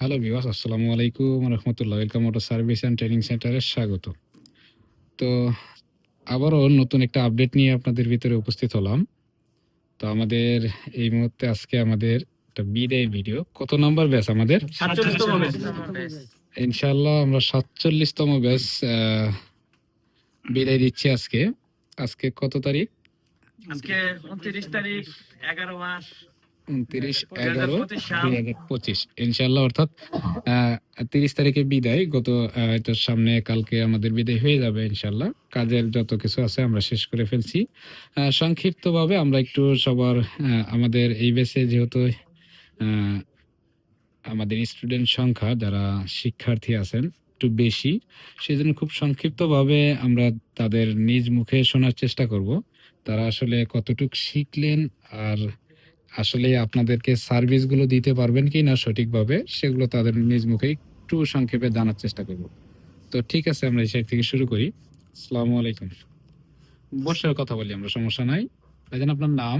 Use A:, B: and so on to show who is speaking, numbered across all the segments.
A: Hello viewers আসসালামু আলাইকুম রহমতুল্লাহ welcome motor service and training সেন্টারে স্বাগত। তো আবারও নতুন একটা আপডেট নিয়ে আপনাদের ভিতরে উপস্থিত হলাম। তো আমাদের এই মুহূর্তে আজকে আমাদের একটা বিদায় ভিডিও কত নাম্বার ব্যাচ আমাদের? ইনশাল্লাহ আমরা সাতচল্লিশতম ব্যাচ বিদায় দিচ্ছি আজকে। আজকে কত তারিখ?
B: আজকে উনত্রিশ তারিখ এগারো মাস।
A: উনত্রিশ
B: 2025
A: এগারো দুই হাজার পঁচিশ ইনশাল্লাহ অর্থাৎ তিরিশ তারিখে বিদায়। গত এটার সামনে কালকে আমাদের বিদায় হয়ে যাবে ইনশাল্লাহ কাজের যত কিছু আছে আমরা শেষ করে ফেলছি। সংক্ষিপ্তভাবে আমরা একটু সবার আমাদের এই বেসে যেহেতু আমাদের স্টুডেন্ট সংখ্যা যারা শিক্ষার্থী আছেন একটু বেশি সেই জন্য খুব সংক্ষিপ্তভাবে আমরা তাদের নিজ মুখে শোনার চেষ্টা করব। তারা আসলে কতটুকু শিখলেন আর আসলে আপনাদেরকে সার্ভিসগুলো দিতে পারবেন কি না সঠিকভাবে সেগুলো তাদের নিজ মুখে একটু সংক্ষেপে জানার চেষ্টা করব। তো ঠিক আছে আমরা সাইড থেকে শুরু করি। আসসালামু আলাইকুম। বসে কথা বলি আমরা সমস্যা নাই। ভাইজান আপনার নাম?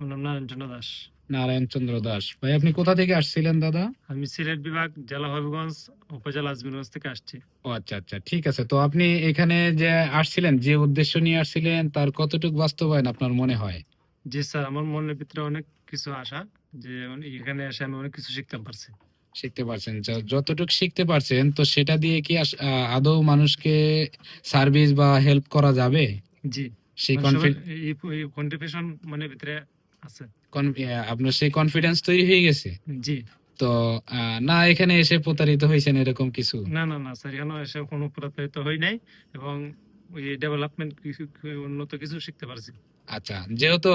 B: নাম নারায়ণ চন্দ্র দাস।
A: নারায়ণ চন্দ্র দাস। ভাই আপনি কোথা থেকে আসছিলেন দাদা?
B: আমি সিলেট বিভাগ জেলা হবিগঞ্জ উপজেলা আজমিরগঞ্জ থেকে আসছি।
A: ও আচ্ছা আচ্ছা ঠিক আছে। তো আপনি এখানে যে আসছিলেন যে উদ্দেশ্য নিয়ে আসছিলেন তার কতটুকু বাস্তবায়ন আপনার মনে হয়?
B: জি স্যার আমার মনের ভিতরে অনেক কিছু আশা যে এখানে এসে আমি অনেক কিছু শিখতে পারছি।
A: শিখতে পারছেন। যতটুকু শিখতে পারছেন তো সেটা দিয়ে কি আদৌ মানুষকে সার্ভিস বা হেল্প করা যাবে?
B: জি
A: সেই কনফিডেন্স
B: মনের ভিতরে আছে।
A: আপনার সেই কনফিডেন্স তৈরি হয়ে গেছে?
B: জি।
A: তো না এখানে এসে প্রতারিত হয়েছেন এরকম কিছু?
B: না না না স্যার এখানে এসে কোনো প্রতারিত হই নাই এবং ডেভেলপমেন্ট কিছু উন্নত কিছু শিখতে পারছি।
A: আচ্ছা যেহেতু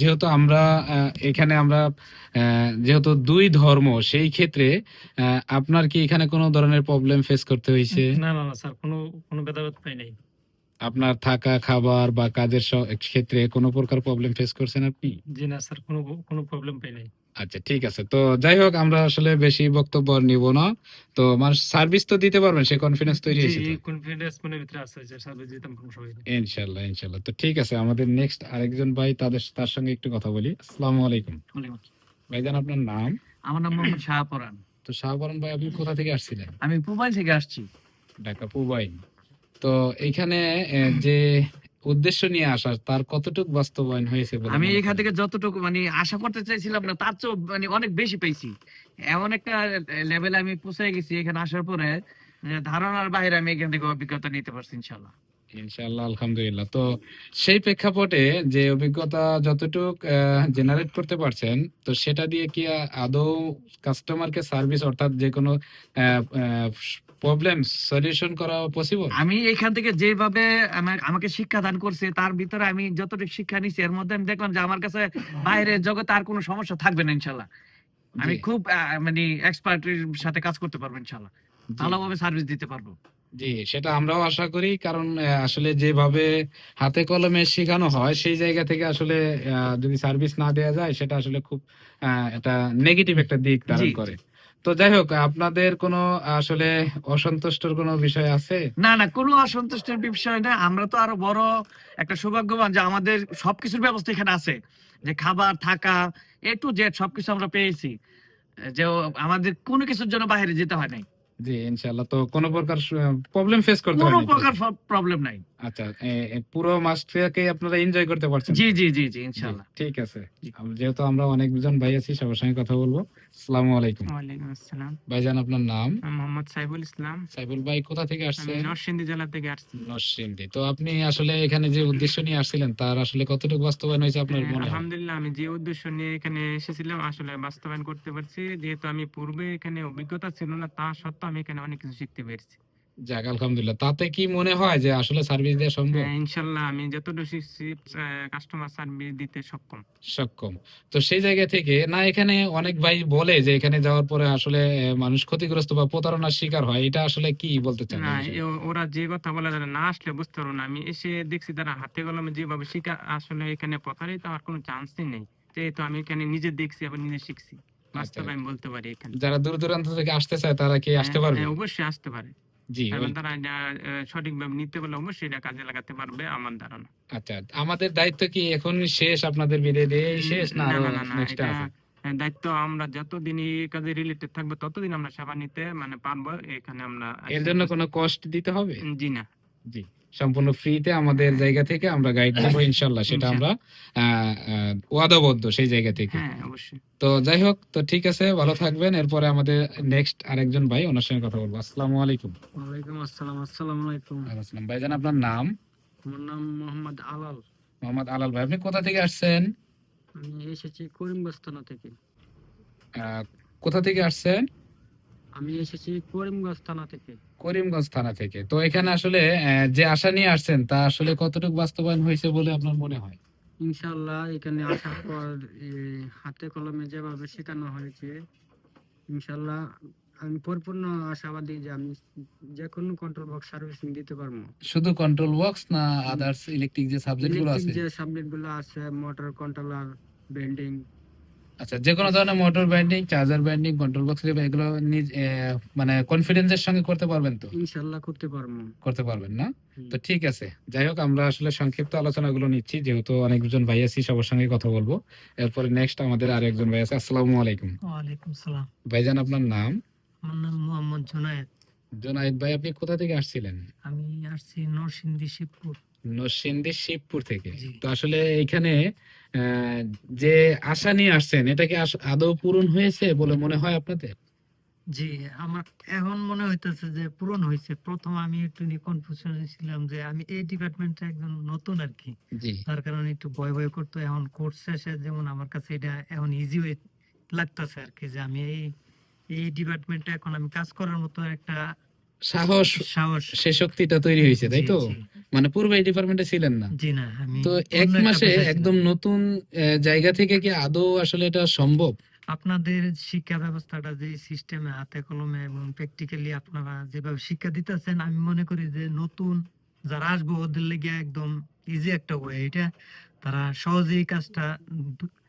A: যেহেতু আমরা এখানে আমরা যেহেতু দুই ধর্ম সেই ক্ষেত্রে আপনার কি এখানে কোনো ধরনের প্রবলেম ফেস করতে হয়েছে?
B: না না না স্যার কোনো কোনো ভেদাভেদ পাই নাই।
A: আপনার থাকা খাবার বা কাজের ক্ষেত্রে কোনো প্রকার প্রবলেম ফেস করছেন আপনি?
B: জি না স্যার কোনো কোনো প্রবলেম পাই নাই।
A: আচ্ছা ঠিক আছে। তো যাই হোক আমরা আসলে বেশি বক্তব্য নিব না। তো মানুষ সার্ভিস তো দিতে পারবেন সে কনফিডেন্স তৈরি হয়েছে?
B: কনফিডেন্স মনের ভিতরে আছে যে সার্ভিস দিতাম কোনো সময়
A: ইনশাল্লাহ ইনশাল্লাহ। তো ঠিক আছে আমাদের নেক্সট আরেকজন ভাই তাদের তার সঙ্গে একটু কথা বলি। আসসালামু আলাইকুম। ভাইজান আপনার নাম?
C: আমার নাম মোহাম্মদ শাহপরান
A: তো শাহবরণ ভাই আপনি কোথা থেকে আসছিলেন?
C: আমি পুবাই থেকে আসছি।
A: ঢাকা পুবাইন তো এখানে যে উদ্দেশ্য নিয়ে আসা তার কতটুকু বাস্তবায়ন হয়েছে
C: আমি এখান থেকে যতটুকু মানে আশা করতে চাইছিলাম না তার চেয়েও মানে অনেক বেশি পেয়েছি এমন একটা লেভেলে আমি পৌঁছে গেছি এখানে আসার পরে ধারণার বাইরে আমি এখান থেকে অভিজ্ঞতা নিতে পারছি ইনশাল্লাহ
A: ইনশাআল্লাহ আলহামদুলিল্লাহ। তো সেই প্রেক্ষাপটে যে অভিজ্ঞতা যতটুক জেনারেট করতে পারছেন তো সেটা দিয়ে কি আদৌ কাস্টমারকে সার্ভিস অর্থাৎ যে কোনো প্রবলেম সলিউশন করা পসিবল
C: আমি এখান থেকে যেভাবে আমাকে শিক্ষা দান করছে তার ভিতরে আমি যতটুকু শিক্ষা নিছি এর মধ্যে আমি দেখলাম যে আমার কাছে বাইরের জগতে আর কোনো সমস্যা থাকবে না ইনশাল্লাহ। আমি খুব মানে এক্সপার্টের সাথে কাজ করতে পারব ইনশাল্লাহ। ভালোভাবে সার্ভিস দিতে পারব।
A: জি সেটা আমরাও আশা করি কারণ আসলে যেভাবে হাতে কলমে শেখানো হয় সেই জায়গা থেকে আসলে যদি সার্ভিস না দেওয়া যায় সেটা আসলে খুব একটা নেগেটিভ একটা দিক ধারণ করে। তো যাই হোক আপনাদের কোনো আসলে অসন্তুষ্টর কোনো বিষয় আছে?
C: না না কোনো অসন্তুষ্টের বিষয় না। আমরা তো আরও বড় একটা সৌভাগ্যবান যে আমাদের সবকিছুর ব্যবস্থা এখানে আছে। যে খাবার থাকা এ টু জেড সবকিছু আমরা পেয়েছি। যে আমাদের কোনো কিছুর জন্য বাইরে যেতে হয় নাই।
A: জি ইনশাআল্লাহ। তো কোনো প্রকার প্রবলেম ফেস করতে
C: কোনো? প্রকার প্রবলেম নাই।
A: আচ্ছা পুরো মাসটাকে আপনারা এনজয় করতে পারছেন।
C: জি জি জি জি ইনশাআল্লাহ।
A: ঠিক আছে। যেহেতু আমরা অনেকজন ভাই আছি সবার সঙ্গে কথা বলব। আসসালামু আলাইকুম।
D: ওয়ালাইকুম আসসালাম।
A: ভাইজান আপনার নাম?
D: মোহাম্মদ সাইবুল ইসলাম।
A: সাইবুল ভাই কোথা থেকে আসছেন?
D: নরসিংদী জেলা থেকে আসছি।
A: নরসিংদী। তো আপনি আসলে এখানে যে উদ্দেশ্য নিয়ে আসছিলেন তার আসলে কতটুকু বাস্তবায়ন হয়েছে আপনার
D: হ্যাঁ,
A: মনে
D: আলহামদুলিল্লাহ আমি যে উদ্দেশ্য নিয়ে এখানে এসেছিলাম আসলে বাস্তবায়ন করতে পারছি। যেহেতু আমি পূর্বে এখানে অভিজ্ঞতা ছিল না তা সত্ত্বেও আমি এখানে অনেক কিছু শিখতে পেরেছি।
A: যাক আলহামদুলিল্লাহ। তাতে কি মনে হয় যে আসলে সার্ভিস দেওয়া সম্ভব?
D: হ্যাঁ, আমি যতটুকু কাস্টমার সার্ভিস দিতে সক্ষম।
A: সক্ষম। তো সেই জায়গা থেকে না এখানে অনেক ভাই বলে যে এখানে যাওয়ার পরে আসলে মানুষ ক্ষতিগ্রস্ত বা প্রতারণার শিকার হয় এটা আসলে কি বলতে চান
D: না ওরা যে কথা বলে তারা না আসলে বুঝতে পারব না। আমি এসে দেখছি তারা হাতে কলমে যেভাবে শিকার আসলে এখানে প্রতারিত হওয়ার কোনো চান্সই নেই। যেহেতু আমি এখানে নিজে দেখছি আবার নিজে শিখছি। বাস্তবে আমি বলতে পারি এখানে।
A: যারা দূর দূরান্ত থেকে আসতে চায় তারা কি আসতে
D: হ্যাঁ,
A: পারবে?
D: হ্যাঁ, অবশ্যই আসতে পারে।
A: জি
D: কারণ তারা যা, সঠিকভাবে নিতে পারলে অবশ্যই এটা কাজে লাগাতে পারবে আমার ধারণা।
A: আচ্ছা আমাদের দায়িত্ব কি এখন শেষ? আপনাদের বিদায় দিয়ে শেষ না
D: না না না এটা দায়িত্ব আমরা যতদিন এই কাজে রিলেটেড থাকব ততদিন আমরা সেবা নিতে মানে পারব এখানে আমরা
A: এর জন্য কোনো কষ্ট দিতে হবে?
D: জি না।
A: জি। সম্পূর্ণ ফ্রিতে আমাদের জায়গা থেকে আমরা গাইড দেবো ইনশাল্লাহ সেটা আমরা ওয়াদাবদ্ধ সেই জায়গা থেকে।
D: হ্যাঁ
A: তো যাই হোক তো ঠিক আছে ভালো থাকবেন। এরপরে আমাদের নেক্সট আরেকজন ভাই ওনার সঙ্গে কথা বলব। আসসালামু আলাইকুম।
E: ওয়ালাইকুম আসসালাম আসসালামু আলাইকুম।
A: আসসালাম। ভাইজান আপনার নাম?
E: আমার নাম মোহাম্মদ আলাল।
A: মোহাম্মদ আলাল ভাই আপনি কোথা থেকে আসছেন?
E: আমি এসেছি করিমগঞ্জ থেকে।
A: আহ, কোথা থেকে আসছেন?
E: আমি এসেছি করিমগঞ্জ থানা থেকে।
A: করিমগঞ্জ থানা থেকে। তো এখানে আসলে যে আশা নিয়ে আসছেন তা আসলে কতটুকু বাস্তবায়ন হয়েছে বলে আপনার মনে হয়?
E: ইনশাআল্লাহ এখানে আসার পর হাতে কলমে যেভাবে শেখানো হয়েছে ইনশাআল্লাহ আমি পরিপূর্ণ আশাবাদী যে আমি যে কোনো কন্ট্রোল বক্স সার্ভিসিং দিতে পারব।
A: শুধু কন্ট্রোল বক্স না আদার্স ইলেকট্রিক যে
E: সাবজেক্টগুলো
A: আছে?
E: যে সাবজেক্টগুলো আছে মোটর কন্ট্রোলার বেন্ডিং
A: আচ্ছা যে কোনো ধরনের motor winding charger winding control box এগুলো নিজ মানে কনফিডেন্সের সঙ্গে করতে পারবেন তো?
E: ইনশাআল্লাহ করতে পারব।
A: করতে পারবেন না? তো ঠিক আছে। যাই হোক আমরা আসলে সংক্ষিপ্ত আলোচনাগুলো নিচ্ছি যেহেতু অনেকজন ভাই আছি সবার সঙ্গে কথা বলব। এরপরে নেক্সট আমাদের আরেকজন ভাই আছে আসসালামু আলাইকুম।
E: ওয়ালাইকুম সালাম।
A: ভাইজান আপনার নাম?
E: আমার নাম মোহাম্মদ জুনায়েদ।
A: জোনাইদ ভাই আপনি কোথা থেকে আসছিলেন?
E: আমি আসছি নরসিংদী শিবপুর।
A: নরসিংদী শিবপুর থেকে। তো আসলে এখানে যে আশা নিয়ে আসছেন এটা কি আদৌ পূরণ হয়েছে বলে মনে হয় আপনাদের?
E: জি আমার এখন মনে হইতেছে যে পূরণ হয়েছে প্রথম আমি একটু কনফিউশন ছিলাম যে আমি এই ডিপার্টমেন্টে একজন নতুন আর কি। তার কারণে একটু ভয় ভয় করতো। এখন কোর্স শেষে যেমন আমার কাছে এটা এখন ইজি হয়ে লাগতেছে আর কি যে আমি এই এই ডিপার্টমেন্টে এখন আমি কাজ করার মতো একটা
A: সাহস
E: সাহস।
A: সে শক্তিটা তৈরি হয়েছে তাই তো? মানে পূর্বে এই ডিপার্টমেন্টে ছিলেন না।
E: জি না আমি
A: তো এক মাসে একদম নতুন জায়গা থেকে কি আদৌ আসলে এটা সম্ভব?
E: আপনাদের শিক্ষা ব্যবস্থাটা যে সিস্টেমে হাতে কলমে এবং প্র্যাকটিক্যালি আপনারা যেভাবে শিক্ষা দিতেছেন আমি মনে করি যে নতুন যারা আসবে ওদের লেগে একদম ইজি একটা ওয়ে এটা তারা সহজেই কাজটা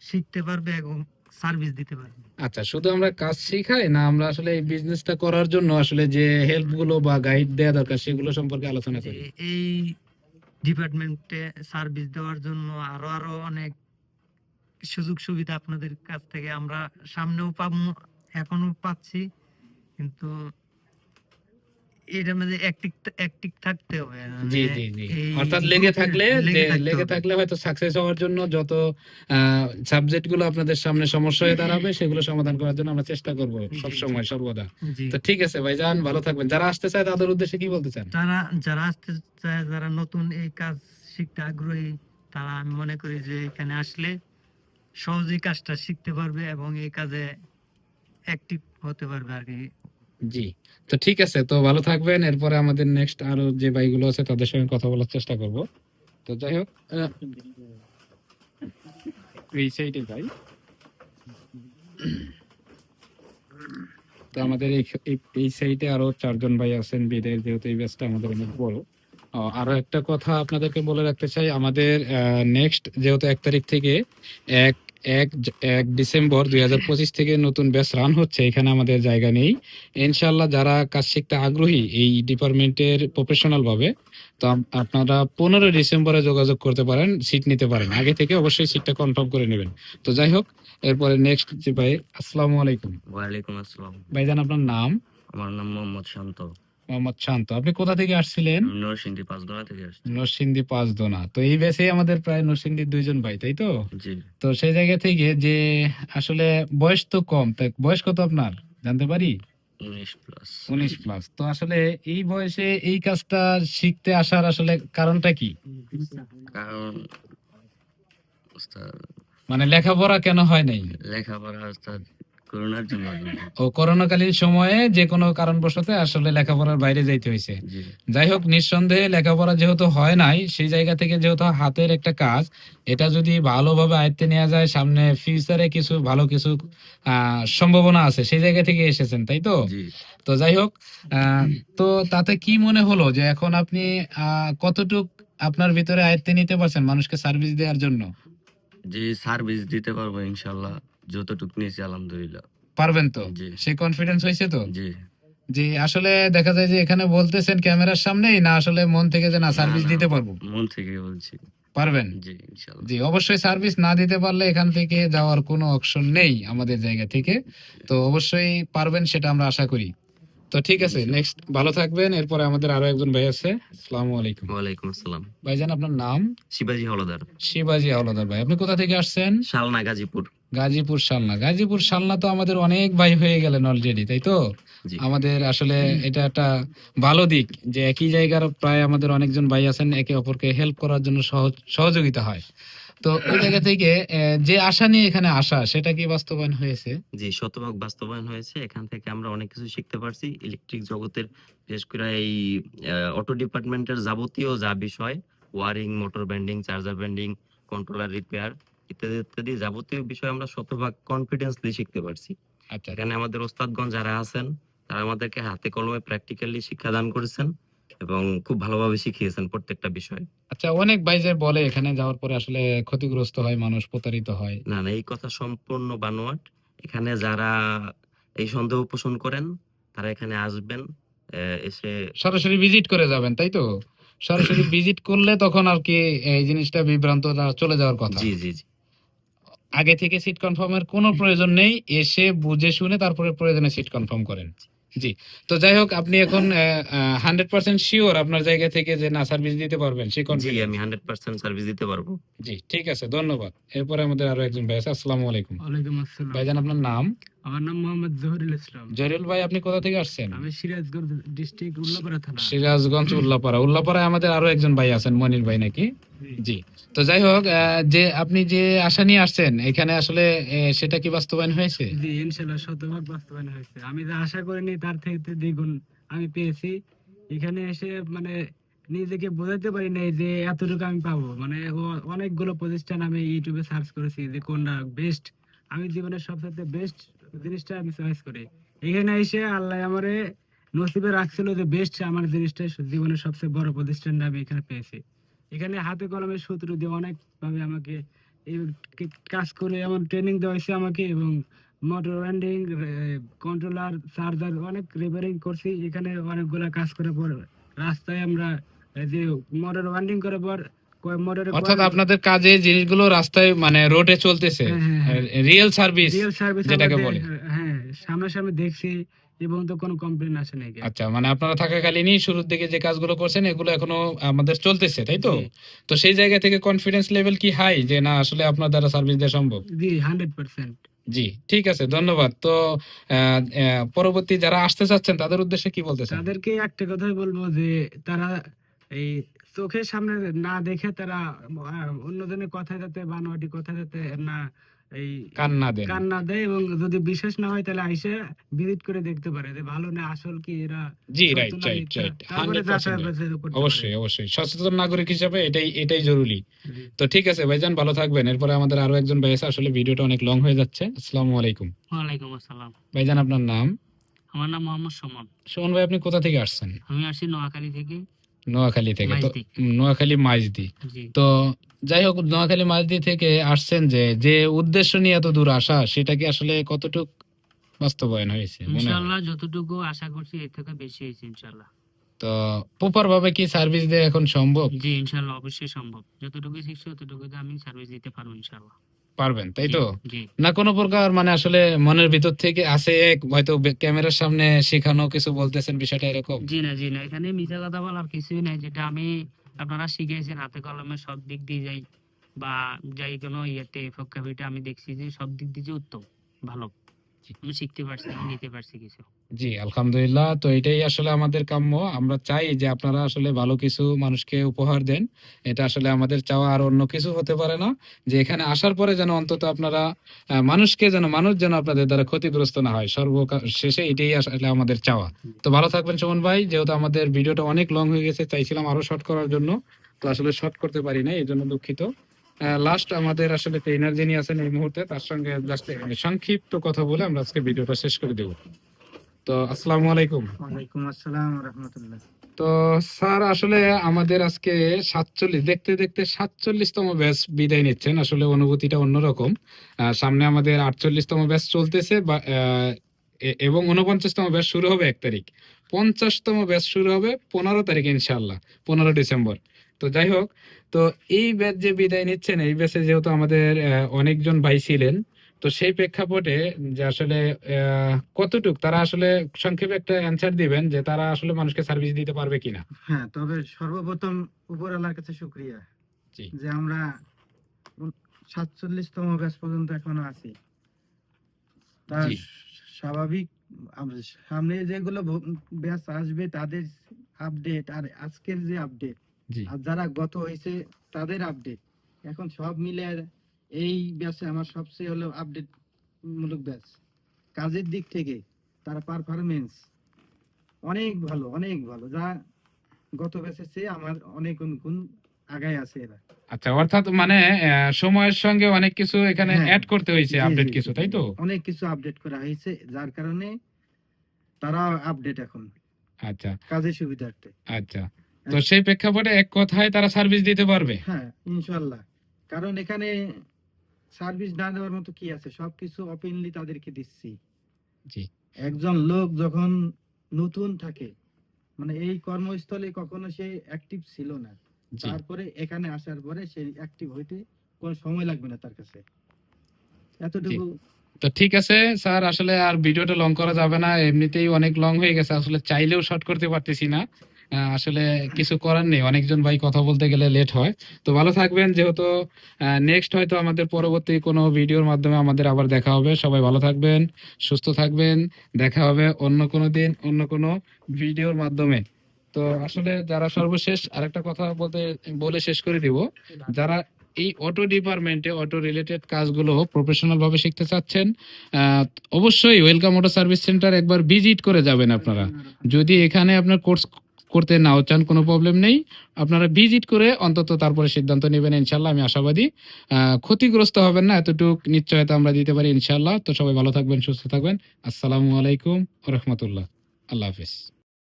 E: শিখতে পারবে এবং সার্ভিস দিতে পারবে
A: আচ্ছা শুধু আমরা কাজ শিখাই না আমরা আসলে এই বিজনেসটা করার জন্য আসলে যে হেল্পগুলো বা গাইড দেওয়া দরকার সেগুলো সম্পর্কে আলোচনা করি।
E: এই ডিপার্টমেন্টে সার্ভিস দেওয়ার জন্য আরও আরও অনেক সুযোগ সুবিধা আপনাদের কাছ থেকে আমরা সামনেও পাবো এখনও পাচ্ছি। কিন্তু এটার মধ্যে অ্যাক্টিভ অ্যাক্টিভ থাকতে হবে
A: জি
E: মানে
A: জি। জি অর্থাৎ লেগে থাকলে
E: লেগে।
A: থাকলে হয়তো সাকসেস হওয়ার জন্য যত আপনাদের সামনে সমস্যা হয়ে দাঁড়াবে সেগুলো সমাধান করার জন্য আমরা চেষ্টা করব
E: জি,
A: সব সময় সর্বদা। তো ঠিক আছে ভাইজান ভালো থাকবেন। যারা আসতে চায় তাদের উদ্দেশ্যে কি বলতে চান?
E: যারা যারা আসতে চায় যারা নতুন এই কাজ শিখতে আগ্রহী তারা আমি মনে করি যে এখানে আসলে সহজেই কাজটা শিখতে পারবে এবং এই কাজে অ্যাক্টিভ হতে পারবে আর কি।
A: জি। তো ঠিক আছে, তো ভালো থাকবেন। এরপরে আমাদের নেক্সট আরও যে ভাইগুলো আছে, তাদের সঙ্গে কথা বলার চেষ্টা করব। তো যাই হোক এই সাইডে ভাই তো আমাদের এই সাইডে আরও চারজন ভাই আছেন বিদের যেহেতু এই ব্যাচটা আমাদের অনেক বড়। আরও একটা কথা আপনাদেরকে বলে রাখতে চাই, আমাদের নেক্সট যেহেতু এক তারিখ থেকে এক এক এক ডিসেম্বর দুই হাজার পঁচিশ থেকে নতুন ব্যাচ রান হচ্ছে এখানে আমাদের জায়গা নেই। ইনশাল্লাহ যারা কাজ শিখতে আগ্রহী এই ডিপার্টমেন্টের প্রফেশনাল ভাবে তো আপনারা পনেরো ডিসেম্বরে যোগাযোগ করতে পারেন সিট নিতে পারেন। আগে থেকে অবশ্যই সিটটা কনফার্ম করে নেবেন। তো যাই হোক এরপরে নেক্সট ভাই আসসালামু আলাইকুম।
F: ওয়ালাইকুম আসসালাম।
A: ভাই ভাইজান আপনার নাম?
F: আমার নাম মোহাম্মদ শান্ত।
A: মোহাম্মদ শান্ত আপনি কোথা থেকে আসছিলেন?
F: নরসিংদী পাঁচদোনা থেকে আসছি।
A: নরসিংদী পাঁচদোনা। তো এই ব্যাচে আমাদের প্রায় নরসিংদীর দুইজন ভাই তাই তো?
F: জি।
A: তো সেই জায়গা থেকে যে আসলে বয়স তো কম তাই বয়স কত আপনার? জানতে পারি?
F: উনিশ প্লাস
A: তো আসলে এই বয়সে এই কাজটা শিখতে আসার আসলে কারণটা কি?
F: কারণ
A: মানে লেখাপড়া কেন হয় নাই?
F: লেখাপড়া করোনার জন্য
A: ও করোনাকালীন সময়ে যে কোনো কারণবশত আসলে লেখাপড়ার বাইরে যাইতে হয়েছে যাই হোক নিঃসন্দেহে লেখাপড়া যেহেতু হয় নাই সেই জায়গা থেকে যেহেতু হাতের একটা কাজ এটা যদি ভালোভাবে আয়ত্তে নেওয়া যায় সামনে ফিউচারে কিছু ভালো কিছু সম্ভাবনা আছে সেই জায়গা থেকে এসেছেন তাই তো? তো যাই হোক তো তাতে কি মনে হলো যে এখন আপনি কতটুক আপনার ভিতরে আয়ত্তে নিতে পারছেন মানুষকে সার্ভিস দেওয়ার জন্য?
F: জি সার্ভিস দিতে পারব ইনশাল্লাহ। যতটুকু নিয়েছি আলহামদুলিল্লাহ।
A: পারবেন তো?
F: জি।
A: সেই কনফিডেন্স হয়েছে তো?
F: জি।
A: যে আসলে দেখা যায় যে এখানে বলতেছেন ক্যামেরার সামনেই না আসলে মন থেকে যে না সার্ভিস দিতে পারব।
F: মন থেকে বলছি।
A: পারবেন?
F: জি
A: জি অবশ্যই সার্ভিস না দিতে পারলে এখান থেকে যাওয়ার কোনো অপশন নেই আমাদের জায়গা থেকে। তো অবশ্যই পারবেন সেটা আমরা আশা করি। তো ঠিক আছে নেক্সট ভালো থাকবেন। এরপরে আমাদের আরও একজন ভাই আছে। আসসালামু আলাইকুম।
F: ওয়ালাইকুম আসসালাম।
A: ভাইজান আপনার নাম?
F: শিবাজি হলদার
A: শিবাজি হাওলাদার ভাই আপনি কোথা থেকে আসছেন?
F: শালনা গাজীপুর।
A: গাজীপুর শালনা। গাজীপুর শালনা তো আমাদের অনেক ভাই হয়ে গেলেন অলরেডি তাই তো? আমাদের আসলে এটা একটা ভালো দিক যে একই জায়গার প্রায় আমাদের অনেকজন ভাই আছেন একে অপরকে হেল্প করার জন্য সহজ- সহযোগিতা হয়। তো ওই জায়গা থেকে যে আশা নিয়ে এখানে আসা সেটা কি বাস্তবায়ন হয়েছে?
F: জি শতভাগ বাস্তবায়ন হয়েছে। এখান থেকে আমরা অনেক কিছু শিখতে পারছি। ইলেকট্রিক জগতের বিশেষ করে এই অটো ডিপার্টমেন্টের যাবতীয় যা বিষয় wiring motor winding charger winding controller repair ইত্যাদি ইত্যাদি যাবতীয় বিষয় আমরা শতভাগ কনফিডেন্স দিয়ে শিখতে পারছি।
A: আচ্ছা
F: এখানে আমাদের ওস্তাদগণ যারা আছেন তারা আমাদেরকে হাতে কলমে প্র্যাকটিক্যালি শিক্ষাদান করেছেন এবং খুব ভালোভাবে শিখিয়েছেন প্রত্যেকটা বিষয়।
A: আচ্ছা অনেক বলে এখানে যাওয়ার পরে আসলে ক্ষতিগ্রস্ত হয় মানুষ প্রতারিত হয়।
F: না না এই কথা সম্পূর্ণ বানোয়াট। এখানে যারা এই সন্দেহ পোষণ করেন তারা এখানে আসবেন এসে
A: সরাসরি ভিজিট করে যাবেন তাই তো? সরাসরি ভিজিট করলে তখন আর কি এই জিনিসটা বিভ্রান্ত চলে যাওয়ার কথা।
F: জি জি জি।
A: আগে থেকে সিট কনফার্মের কোনো প্রয়োজন নেই এসে বুঝে শুনে তারপরে প্রয়োজনে সিট কনফার্ম করেন। জি। তো যাই হোক আপনি এখন হান্ড্রেড পার্সেন্ট শিওর আপনার জায়গা থেকে যে না সার্ভিস দিতে পারবেন সে
F: জি আমি হান্ড্রেড পার্সেন্ট সার্ভিস দিতে পারব।
A: জি ঠিক আছে ধন্যবাদ। এরপরে আমাদের আরও একজন ভাই আছে আসসালামু আলাইকুম।
G: ওয়ালাইকুম আসসালাম।
A: ভাইজান আপনার নাম?
G: আমার নাম মোহাম্মদ জহুরুল ইসলাম।
A: জরিল ভাই আপনি কোথা থেকে আসছেন?
G: আমি সিরাজগঞ্জ ডিস্ট্রিক্ট উল্লাপাড়া থানা।
A: সিরাজগঞ্জ উল্লাপাড়া। উল্লাপাড়ায় আমাদের আরও একজন ভাই আছেন মনির ভাই নাকি? জি। তো যাই হোক যে আপনি যে আশা নিয়ে আসছেন এখানে আসলে সেটা কি বাস্তবায়ন হয়েছে?
G: জি ইনশাল্লাহ শতভাগ বাস্তবায়ন হয়েছে। আমি যা আশা করিনি তার থেকে দ্বিগুণ আমি পেয়েছি। এখানে এসে মানে নিজেকে বোঝাতে পারি নাই যে এতটুকু আমি পাবো। মানে অনেকগুলো প্রতিষ্ঠান আমি ইউটিউবে সার্চ করেছি যে কোনটা বেস্ট আমি জীবনের সবচেয়ে বেস্ট জিনিসটা আমি চয়েস করি। এখানে এসে আল্লাহ আমারে নসিবে রাখছিল যে বেস্ট আমার জিনিসটা জীবনের সবচেয়ে বড় প্রতিষ্ঠানটা আমি এখানে পেয়েছি। এখানে হাতে কলমের সূত্র দিয়ে অনেকভাবে আমাকে এই কাজ করে এমন ট্রেনিং দেওয়া হয়েছে আমাকে এবং মোটর ওয়েন্ডিং কন্ট্রোলার চার্জার অনেক রিপেয়ারিং করছি। এখানে অনেকগুলা কাজ করার পর রাস্তায় আমরা যে মোটর ওয়েন্ডিং করার পর
A: অর্থাৎ আপনাদের কাজে জিনিসগুলো রাস্তায় মানে রোডে চলতেছে।
G: হ্যাঁ,
A: রিয়েল সার্ভিস যেটাকে বলে।
G: হ্যাঁ সামনাসামনি দেখছি এবং তো কোনো কমপ্লেন আসে নাই
A: আচ্ছা মানে আপনারা থাকাকালীনই শুরুর দিকে যে কাজগুলো করছেন এগুলো এখনও আমাদের চলতেছে তাই তো? তো সেই জায়গা থেকে কনফিডেন্স লেভেল কি হাই যে না আসলে আপনার দ্বারা সার্ভিস দেওয়া সম্ভব?
G: জি হান্ড্রেড পার্সেন্ট
A: জি ঠিক আছে ধন্যবাদ। তো পরবর্তী যারা আসতে চাচ্ছেন তাদের উদ্দেশ্যে কি বলতে
G: তাদেরকে একটা কথাই বলব যে তারা এই চোখের সামনে না দেখে তারা অন্যজনের কথা যাতে বানোয়াটি কথা যাতে না এই
A: কান না দেন
G: কান না দেয় এবং যদি বিশ্বাস না হয় তাহলে আইসে ভিজিট করে দেখতে পারে যে ভালো না আসল কি এরা
A: জি রাইট রাইট রাইট
G: তারপরে যাচাই বাছাই করতে
A: অবশ্যই অবশ্যই। সচেতন নাগরিক হিসাবে এটাই এটাই জরুরি। তো ঠিক আছে ভাইজান ভালো থাকবেন। এরপরে আমাদের আরও একজন ভাই আছে আসলে ভিডিওটা অনেক লং হয়ে যাচ্ছে। আসসালামু আলাইকুম।
H: ওয়ালাইকুম আসসালাম।
A: ভাইজান আপনার নাম?
H: আমার নাম মোহাম্মদ সুমন।
A: সুমন ভাই আপনি কোথা থেকে আসছেন?
H: আমি আসি নোয়াখালী থেকে।
A: নোয়াখালী থেকে। তো নোয়াখালী মাইজদি। তো যাই হোক নোয়াখালী মাঝদি থেকে আসছেন যে যে উদ্দেশ্য নিয়ে এত দূর আসা সেটা কি আসলে কতটুক বাস্তবায়ন হয়েছে?
H: ইনশাআল্লাহ যতটুকু আশা করছি এর থেকে বেশি হয়েছে ইনশাআল্লাহ।
A: তো প্রপার ভাবে কি সার্ভিস দেওয়া এখন সম্ভব?
H: জি ইনশাআল্লাহ অবশ্যই সম্ভব। যতটুকু শিখছি ততটুকু আমি সার্ভিস দিতে পারব ইনশাআল্লাহ।
A: পারবেন তাই তো? না কোনো প্রকার মানে আসলে মনের ভিতর থেকে আছে এক হয়তো ক্যামেরার সামনে শেখানো কিছু বলতেছেন বিষয়টা এরকম?
H: জি না জি না এখানে মিথ্যা কথা বলার কিছুই নাই যেটা আমি আপনারা শিখেছেন হাতে কলমে সব দিক দিয়ে যাই বা যাই কোনো ইয়েতে ফক্কাফিটা আমি দেখছি যে সব দিক দিয়ে যে উত্তম ভালো। আমি শিখতে পারছি নিতে পারছি কিছু।
A: জি, আলহামদুলিল্লাহ। তো এটাই আসলে আমাদের কাম্য। আমরা চাই যে আপনারা আসলে ভালো কিছু মানুষকে উপহার দেন। এটা আসলে আমাদের চাওয়া। আর অন্য কিছু হতে পারে না। যে এখানে আসার পরে যেন অন্তত আপনারা মানুষকে যেন, মানুষ যেন আপনাদের দ্বারা ক্ষতিগ্রস্ত না হয়। সর্ব শেষে এটাই আসলে আমাদের চাওয়া। তো ভালো থাকবেন সুমন ভাই। যেহেতু আমাদের ভিডিওটা অনেক লং হয়ে গেছে, চাইছিলাম আরও শর্ট করার জন্য। তো আসলে শর্ট করতে পারি না এই জন্য দুঃখিত লাস্ট আমাদের আসলে ট্রেনার যিনি আছেন এই মুহূর্তে, তার সঙ্গে জাস্ট সংক্ষিপ্ত কথা বলে আমরা আজকে ভিডিওটা শেষ করে দেব। তো আসসালামু আলাইকুম।
G: ওয়ালাইকুম আসসালাম রহমতুল্লাহ।
A: তো স্যার আসলে আমাদের আজকে সাতচল্লিশ দেখতে দেখতে সাতচল্লিশতম ব্যাচ বিদায় নিচ্ছেন। আসলে অনুভূতিটা অন্যরকম। সামনে আমাদের আটচল্লিশতম ব্যাচ চলতেছে বা এবং উনপঞ্চাশতম ব্যাচ শুরু হবে এক তারিখ। পঞ্চাশতম ব্যাচ শুরু হবে পনেরো তারিখ ইনশাল্লাহ পনেরো ডিসেম্বর। তো যাই হোক তো এই ব্যাচ যে বিদায় নিচ্ছেন এই ব্যাচে যেহেতু আমাদের অনেকজন ভাই ছিলেন তো সেই প্রেক্ষাপটে যে আসলে কতটুক তারা আসলে সংক্ষেপে একটা অ্যান্সার দিবেন যে তারা আসলে মানুষকে সার্ভিস দিতে পারবে কিনা
I: হ্যাঁ তবে সর্বপ্রথম উপরওয়ালার কাছে শুক্রিয়া
A: জি।
I: যে আমরা সাতচল্লিশতম ব্যাচ পর্যন্ত এখনও আছি তা
A: জি।
I: স্বাভাবিক সামনে যেগুলো ব্যাস আসবে তাদের আপডেট আর আজকের যে আপডেট
A: জি
I: আর যারা গত হয়েছে তাদের আপডেট এখন সব মিলে এই ব্যাচে আমার সবচেয়ে হলো আপডেট মূলক ব্যাচ। কাজের দিক থেকে তার পারফরমেন্স অনেক ভালো অনেক ভালো। যা গত ব্যাচের চেয়ে আমার অনেক গুণ আগায় আছে এরা
A: আচ্ছা অর্থাৎ মানে সময়ের সঙ্গে অনেক কিছু এখানে। অ্যাড করতে হয়েছে আপডেট কিছু তাই তো?
I: অনেক কিছু আপডেট করা হয়েছে যার কারণে তারা আপডেট এখন
A: আচ্ছা।
I: কাজের সুবিধার্থে।
A: আচ্ছা। তো সেই প্রেক্ষাপটে এক কথায় তারা সার্ভিস দিতে পারবে?
I: হ্যাঁ ইনশাল্লাহ কারণ এখানে সার্ভিস না দেওয়ার মতো কি আছে? সবকিছু ওপেনলি তাদেরকে দিচ্ছি।
A: জি।
I: একজন লোক যখন নতুন থাকে মানে এই কর্মস্থলে কখনো সে অ্যাক্টিভ ছিল না। তারপরে এখানে আসার পরে সে অ্যাক্টিভ হইতে কোনো সময় লাগবে না তার কাছে। এতটুকু
A: তো ঠিক আছে স্যার আসলে আর ভিডিওটা লং করা যাবে না। এমনিতেই অনেক লং হয়ে গেছে। আসলে চাইলেও শর্ট করতে পারতেছি না। আসলে কিছু করার নেই। অনেকজন ভাই কথা বলতে গেলে লেট হয়। তো ভালো থাকবেন, যেহেতু নেক্সট হয়তো আমাদের পরবর্তী কোনো ভিডিওর মাধ্যমে আমাদের আবার দেখা হবে। সবাই ভালো থাকবেন, সুস্থ থাকবেন। দেখা হবে অন্য কোনো দিন, অন্য কোনো ভিডিওর মাধ্যমে। তো আসলে যারা সর্বশেষ আরেকটা কথা বলতে, বলে শেষ করে দিব। যারা এই অটো ডিপার্টমেন্টে অটো রিলেটেড কাজগুলো প্রফেশনাল ভাবে শিখতে চাচ্ছেন অবশ্যই ওয়েলকাম অটো সার্ভিস সেন্টার একবার ভিজিট করে যাবেন আপনারা। যদি এখানে আপনার কোর্স করতে নাও চান কোনো প্রবলেম নেই। আপনারা ভিজিট করে অন্তত তারপরে সিদ্ধান্ত নেবেন ইনশাল্লাহ আমি আশাবাদী। ক্ষতিগ্রস্ত হবেন না, এতটুক নিশ্চয়তা আমরা দিতে পারি ইনশাল্লাহ তো সবাই ভালো থাকবেন, সুস্থ থাকবেন। আসসালামু আলাইকুম রহমতুল্লাহ। আল্লাহ হাফিজ।